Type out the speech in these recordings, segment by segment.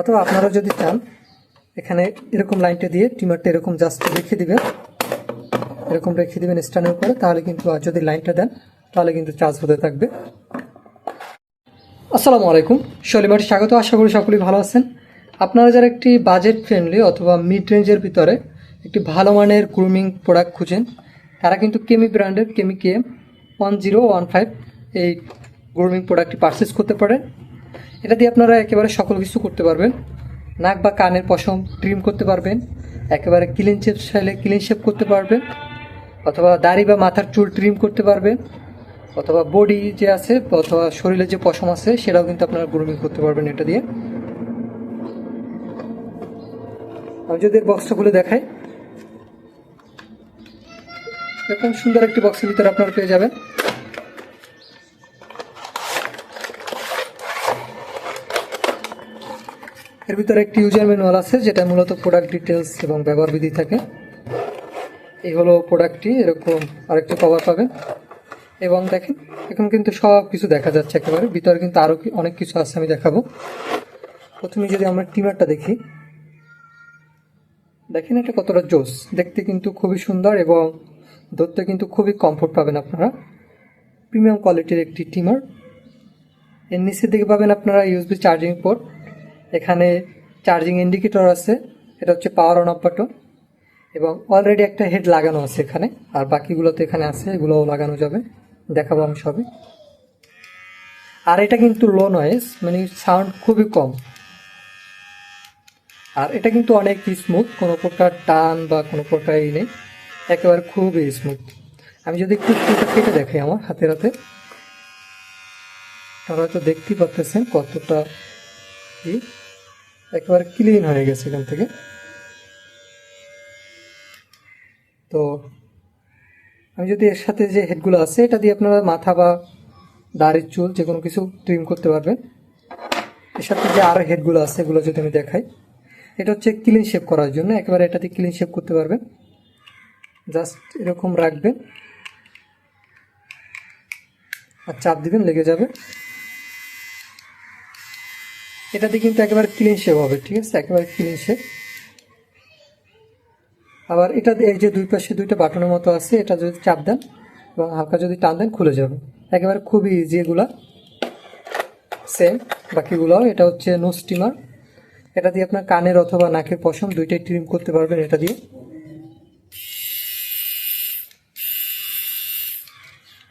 অথবা আপনারা যদি চান, এখানে এরকম লাইনটা দিয়ে টিমারটা এরকম জাস্ট রেখে দিবেন। এরকম রেখে দিবেন স্ট্যান্ডের উপরে, তাহলে কিন্তু আর যদি লাইনটা দেন, তাহলে কিন্তু চার্জ হতে থাকবে। আসসালামু আলাইকুম শলিমার স্বাগত, আশা করি সকলেই ভালো আছেন। আপনারা যারা একটি বাজেট ফ্রেন্ডলি অথবা মিড রেঞ্জের ভিতরে একটি ভালো মানের গ্রুমিং প্রোডাক্ট খুঁজেন, তারা কিন্তু কেমি ব্র্যান্ডের Kemei K one zero one five এই গ্রুমিং প্রোডাক্টটি পারচেস করতে পারেন। এটা দিয়ে আপনারা একেবারে সকল কিছু করতে পারবেন। নাক বা কানের পশম ট্রিম করতে পারবেন। একেবারে ক্লিন শেপ চাইলে ক্লিন শেপ করতে পারবেন। অথবা দাড়ি বা মাথার চুল ট্রিম করতে পারবেন। অথবা বডি যে আছে অথবা শরীরে যে পশম আছে, সেটাও কিন্তু আপনারা গ্রুমিং করতে পারবেন এটা দিয়ে। আমি যদি বক্সটা খুলে দেখাই। এরকম সুন্দর একটি বক্সের ভিতরে আপনারা পেয়ে যাবেন। এর ভিতরে একটি ইউজার ম্যানুয়াল আছে, যেটা মূলত প্রোডাক্ট ডিটেলস এবং ব্যবহার বিধি থাকে। এই হলো প্রোডাক্টটি এরকম আরেকটা কভার পাবেন এবং দেখেন, এখন কিন্তু সব কিছু দেখা যাচ্ছে একেবারে। ভিতরে কিন্তু আরও অনেক কিছু আছে, আমি দেখাবো। প্রথমে যদি আমরা টিমারটা দেখি। দেখেন এটা কতটা জোস। দেখতে কিন্তু খুবই সুন্দর এবং ধরতে কিন্তু খুবই কমফোর্ট পাবেন আপনারা। প্রিমিয়াম কোয়ালিটির একটি টিমার। এর নিচের দিকে পাবেন আপনারা ইউএসবি চার্জিং পোর্ট এখানে চার্জিং ইন্ডিকেটর আছে, এটা হচ্ছে পাওয়ার অন অফ বাটন এবং অলরেডি একটা হেড লাগানো আছে এখানে, আর বাকিগুলোতে এখানে আছে, এগুলোও লাগানো যাবে, দেখাবো আমি সবই। আর এটা কিন্তু লো নয়েজ মানে সাউন্ড খুবই কম। আর এটা কিন্তু অনেক স্মুথ কোনো প্রকার টান বা কোনো প্রকার ই নেই, একেবারে খুবই স্মুথ আমি যদি একটু ফুলটা কেটে দেখাই আমার হাতের হাতে আপনারা হয়তো দেখতেই পাচ্ছেন কতটা কি? একেবারে ক্লিন হয়ে গেছে এখান থেকে। তো আমি যদি এর সাথে যে হেডগুলো আছে, এটা দিয়ে আপনারা মাথা বা দাড়ির চুল যে কোনো কিছু ট্রিম করতে পারবেন। এর সাথে যে আরও হেডগুলো আছে, এগুলো যদি আমি দেখাই, এটা হচ্ছে ক্লিন শেপ করার জন্য। একেবারে এটাতে ক্লিন শেপ করতে পারবেন। জাস্ট এরকম রাখবেন। আর চাপ দিবেন, লেগে যাবে। এটাতে কিন্তু একেবারে ক্লিন শেপ হবে, ঠিক আছে? একেবারে ক্লিন শেপ আবার এটা এই যে দুই পাশে দুইটা বাটনের মতো আছে, এটা যদি চাপ দেন এবং হালকা যদি টান দেন, খুলে যাবে। একেবারে খুবই ইজি এগুলা। সেম বাকিগুলো এটা হচ্ছে নো স্টিমার এটা দিয়ে আপনার কানের অথবা নাকের পশম দুইটাই ট্রিম করতে পারবেন এটা দিয়ে।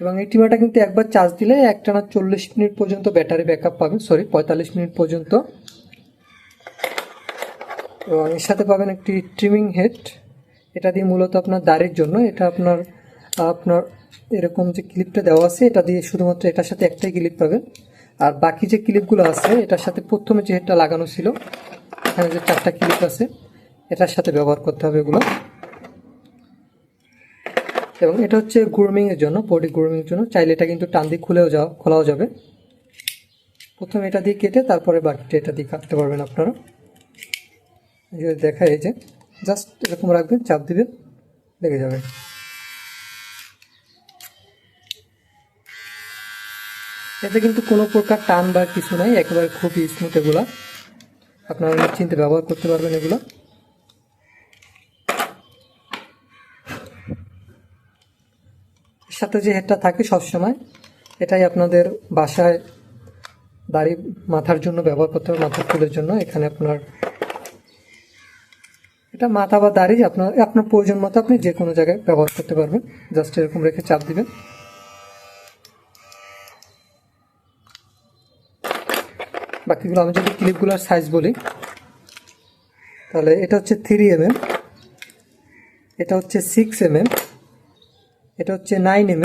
এবং এই টিমারটা কিন্তু একবার চার্জ দিলে একটানা চল্লিশ মিনিট পর্যন্ত ব্যাটারি ব্যাকআপ পাবেন সরি পঁয়তাল্লিশ মিনিট পর্যন্ত। এবং এর সাথে পাবেন একটি ট্রিমিং হেড এটা দিয়ে মূলত আপনার দাড়ির জন্য, এটা আপনার আপনার এরকম যে ক্লিপটা দেওয়া আছে, এটা দিয়ে শুধুমাত্র এটার সাথে একটাই ক্লিপ পাবেন। আর বাকি যে ক্লিপগুলো আছে, এটার সাথে প্রথমে যে হেডটা লাগানো ছিল, এখানে যে চারটা ক্লিপ আছে, এটার সাথে ব্যবহার করতে হবে এগুলো। এবং এটা হচ্ছে গ্রুমিং এর জন্য বডি গ্রুমিং এর জন্য। চাইলে এটা কিন্তু টান দিয়ে খুলেও যাও, খোলাও যাবে। প্রথমে এটা দিয়ে কেটে তারপরে বাকিটা এটা দিয়ে কাটতে পারবেন আপনারা। যদি দেখা এই যে জাস্ট এরকম রাখবেন, চাপ দিবেন, লেগে যাবে। এতে কিন্তু কোনো প্রকার টান বা কিছু নাই, একেবারে খুবই স্মুথ এগুলা। আপনারা নিশ্চিন্তে ব্যবহার করতে পারবেন এগুলো। সাথে যে হেডটা থাকে সবসময়, এটাই আপনাদের বাসায় দাড়ি মাথার জন্য ব্যবহার করতে হবে মাথার চুলের জন্য, এখানে আপনার এটা মাথা বা দাড়ি আপনার আপনার প্রয়োজন মতো আপনি যে কোনো জায়গায় ব্যবহার করতে পারবেন। জাস্ট এরকম রেখে চাপ দিবেন। বাকিগুলো আমি যদি ক্লিপগুলোর সাইজ বলি, তাহলে এটা হচ্ছে থ্রি এম এটা হচ্ছে সিক্স এম এটা হচ্ছে নাইন এম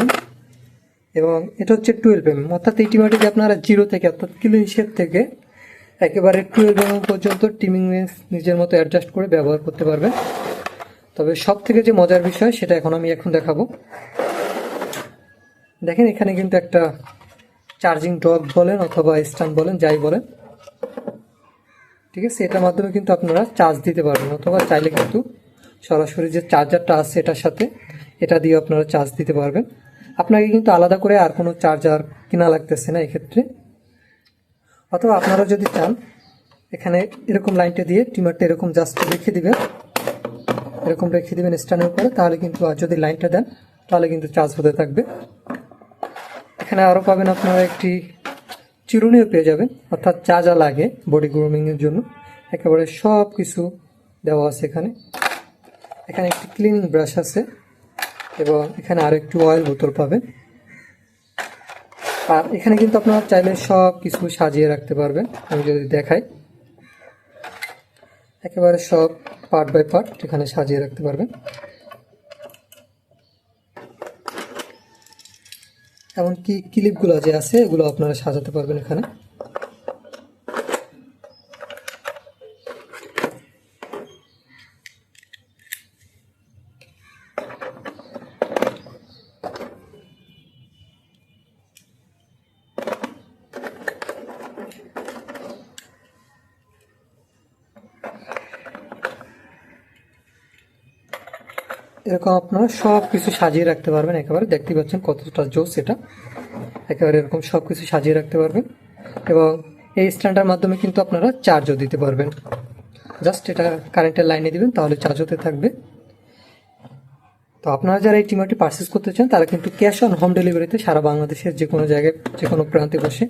এবং এটা হচ্ছে টুয়েলভ এম অর্থাৎ এই টিমাটিতে আপনারা জিরো থেকে অর্থাৎ ক্লিন শেপ থেকে একেবারে টুয়েলভ এম পর্যন্ত টিমিং নিজের মতো অ্যাডজাস্ট করে ব্যবহার করতে পারবে তবে সব থেকে যে মজার বিষয়, সেটা এখন আমি এখন দেখাবো। দেখেন এখানে কিন্তু একটা চার্জিং ডগ বলেন অথবা স্ট্যান্ড বলেন, যাই বলেন। ঠিক আছে, এটার মাধ্যমে কিন্তু আপনারা চার্জ দিতে পারবেন, অথবা চাইলে কিন্তু সরাসরি যে চার্জারটা আছে এটার সাথে এটা দিয়ে আপনারা চার্জ দিতে পারবেন। আপনাকে কিন্তু আলাদা করে আর কোনো চার্জার কেনা লাগতেছে না এক্ষেত্রে। অথবা আপনারা যদি চান, এখানে এরকম লাইনটা দিয়ে টিমারটা এরকম জাস্ট রেখে দিবেন। এরকম রেখে দিবেন স্ট্যান্ডের উপরে তাহলে কিন্তু আর যদি লাইনটা দেন, তাহলে কিন্তু চার্জ হতে থাকবে। এখানে আরও পাবেন আপনারা একটি চিরুনিও পেয়ে যাবেন, অর্থাৎ যা যা লাগে বডি গ্রুমিংয়ের জন্য। একেবারে সব কিছু দেওয়া আছে এখানে। এখানে একটি ক্লিনিং ব্রাশ আছে। এবং এখানে আরও একটু অয়েল বোতল পাবেন। আর এখানে কিন্তু আপনারা চাইলে সব কিছু সাজিয়ে রাখতে পারবেন, আমি যদি দেখাই। একেবারে সব পার্ট বাই পার্ট এখানে সাজিয়ে রাখতে পারবেন। এমনকি ক্লিপগুলো যে আছে, এগুলো আপনারা সাজাতে পারবেন এখানে। এরকম আপনারা সব কিছু সাজিয়ে রাখতে পারবেন, একেবারে দেখতে পাচ্ছেন কতটা জোস এটা। একেবারে এরকম সব কিছু সাজিয়ে রাখতে পারবেন এবং এই স্ট্যান্ডার মাধ্যমে কিন্তু আপনারা চার্জও দিতে পারবেন। জাস্ট এটা কারেন্টের লাইনে দিবেন, তাহলে চার্জ হতে থাকবে। তো আপনারা যারা এই টিমারটি পারচেস করতে চান, তারা কিন্তু ক্যাশ অন হোম ডেলিভারিতে সারা বাংলাদেশের যে কোনো জায়গায়, যে কোনো প্রান্তে বসে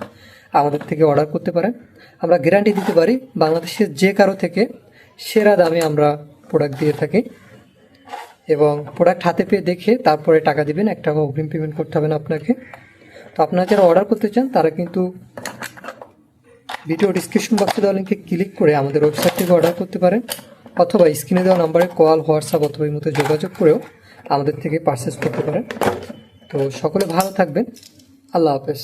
আমাদের থেকে অর্ডার করতে পারেন। আমরা গ্যারান্টি দিতে পারি, বাংলাদেশের যে কারও থেকে সেরা দামে আমরা প্রোডাক্ট দিয়ে থাকি। এবং প্রোডাক্ট হাতে পেয়ে দেখে তারপরে টাকা দিবেন এক টাকা অগ্রিম পেমেন্ট করতে হবে না আপনাকে। তো আপনারা যারা অর্ডার করতে চান, তারা কিন্তু ভিডিও ডিসক্রিপশন বক্সে দেওয়া লিঙ্কে ক্লিক করে আমাদের ওয়েবসাইট থেকে অর্ডার করতে পারেন, অথবা স্ক্রিনে দেওয়া নাম্বারে কল হোয়াটসঅ্যাপ অথবা এই মতো যোগাযোগ করেও আমাদের থেকে পারচেস করতে পারেন। তো সকলে ভালো থাকবেন। আল্লাহ হাফেজ।